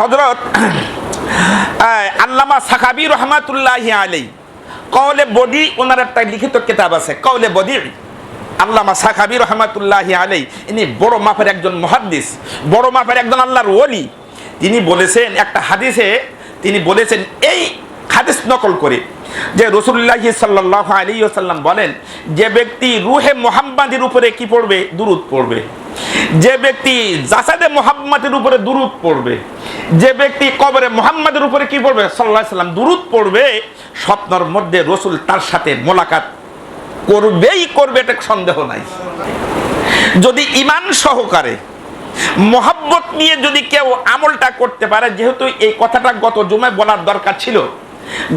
হজরত আল্লামা সাকাবি রহমাতুল্লাহ আলাই কওলে বদি ওনার একটা লিখিত কিতাব আছে, কওলে বদি, আল্লামা সাকাবি রহমাতুল্লাহ আলাই ইনি বড় মাপের একজন মহাদ্দিস, বড় মাপের একজন আল্লাহর ওলি। তিনি বলেছেন, একটা হাদিসে তিনি বলেছেন, এই হাদিস নকল করে যে রসুল্লাহ সাল্লাহ আলী সাল্লাম বলেন, যে ব্যক্তি রুহে মোহাম্মদের উপরে কি পড়বে? দুরুদ পড়বে। যে ব্যক্তি জাসাদে মোহাম্মদের উপরে দুরুদ পড়বে। যে ব্যক্তি কবরে মোহাম্মদের উপরে কি পড়বে সাল্লাহ সাল্লাম দুরুদ পড়বে, স্বপ্নর মধ্যে রসুল তার সাথে মোলাকাত করবেই করবে, এটা সন্দেহ নাই। যদি ইমান সহকারে মোহাব্বত নিয়ে যদি কেউ আমলটা করতে পারে, যেহেতু এই কথাটা গত জুমায় বলার দরকার ছিল,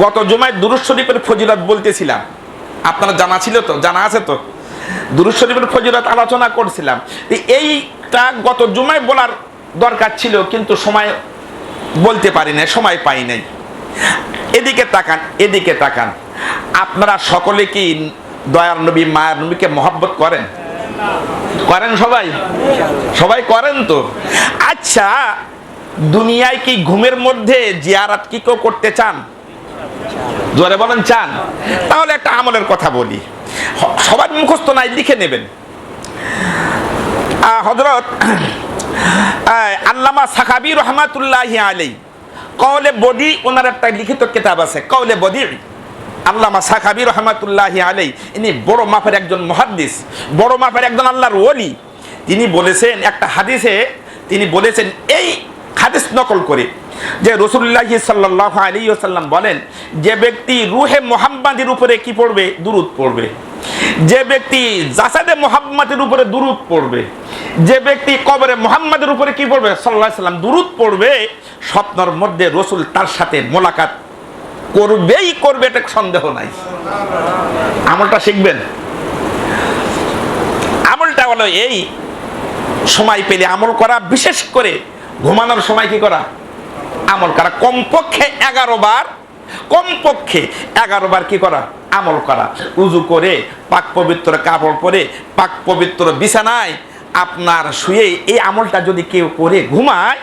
গত জুমায় দুরুজ শরীফের ফজিলত বলতেছিলাম। আপনারা জানা ছিল তো? জানা আছে তো? দুরুজ শরীফের ফজিলত আলোচনা করছিলাম। এইটা গত জুমায় বলার দরকার ছিল, কিন্তু সময় বলতে পারি না সময় পাই নাই। এদিকে তাকান এদিকে তাকান। আপনারা সকলে কি দয়ার নবী, মায়ের নবীকে মহব্বত করেন? করেন সবাই? সবাই করেন তো। আচ্ছা দুনিয়ায় কি ঘুমের মধ্যে জিয়ারাত কি কেউ করতে চান? জোরে বলেন, চান। তাহলে একটা আমলের কথা বলি। সবার মুখস্থ নাই, লিখে নেবেন। হজরত আল্লামা সাকাবি রহমাতুল্লাহ আলাই কওলে বদি ওনার একটা লিখিত কিতাব আছে, কওলে বদি। আল্লামা সাকাবি রহমাতুল্লাহ আলাই ইনি বড় মাপের একজন মহাদ্দিস, বড় মাপের একজন আল্লাহর ওলি। তিনি বলেছেন, একটা হাদিসে তিনি বলেছেন, এই হাদিস নকল করে যে রসুল্লাহ সাল্লাহ আলী সাল্লাম বলেন, যে ব্যক্তি রুহে মোহাম্মদের উপরে কি পড়বে? দুরুদ পড়বে। যে ব্যক্তি জাসাদে মোহাম্মদের উপরে দুরুদ পড়বে। যে ব্যক্তি কবরে মোহাম্মদের উপরে কি পড়বে? সাল্লাহ সাল্লাম দুরুদ পড়বে, স্বপ্নর মধ্যে রসুল তার সাথে মোলাকাত করবেই করবে এটা সন্দেহ নাই। আমলটা শিখবেন। আমলটা হলো এই, সময় পেলে আমল করা, বিশেষ করে ঘুমানোর সময় কি করা? আমল করা। কমপক্ষে এগারো বার, কমপক্ষে এগারো বার কি করা? আমল করা। উজু করে, পাক পবিত্র কাপড় পরে, পাক পবিত্র বিছানায় আপনার শুয়ে এই আমলটা যদি কেউ করে ঘুমায়,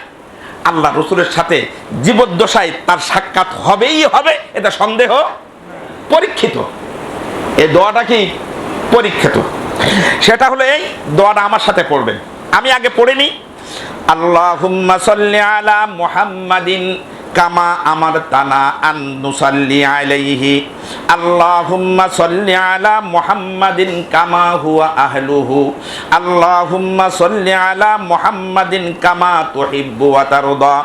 আল্লাহ রসুলের সাথে জীবদ্দশায় তার সাক্ষাৎ হবেই হবে, এটা সন্দেহ। পরীক্ষিত। এই দোয়াটা কি? পরীক্ষিত। সেটা হলো এই, দোয়াটা আমার সাথে পড়বেন। আমি আগে পড়ে নিই। আল্লাহুম্মা সাল্লি আলা মুহাম্মাদিন কামা আমার তানা আন নুসাল্লি আলাইহি আল্লাহুম্মা সাল্লি আলা মুহাম্মাদিন কামা হুয়া আহলুহু। আল্লাহুম্মা সাল্লি আলা মুহাম্মাদিন কামা তুহিব্বু ওয়া তারদা।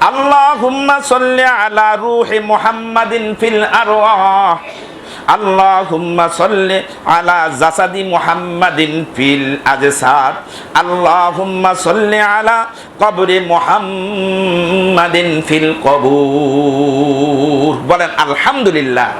আল্লাহুম্মা সাল্লি আলা রূহি মুহাম্মাদিন ফিল আরওয়াহ। আল্লাহুম্মা সাল্লি আলা জাসাদি মুহাম্মাদিন ফিল আজসাদ। আল্লাহুম্মা সাল্লি আলা কবরে মুহাম্মাদিন ফিল কবুর। বলেন, আলহামদুলিল্লাহ।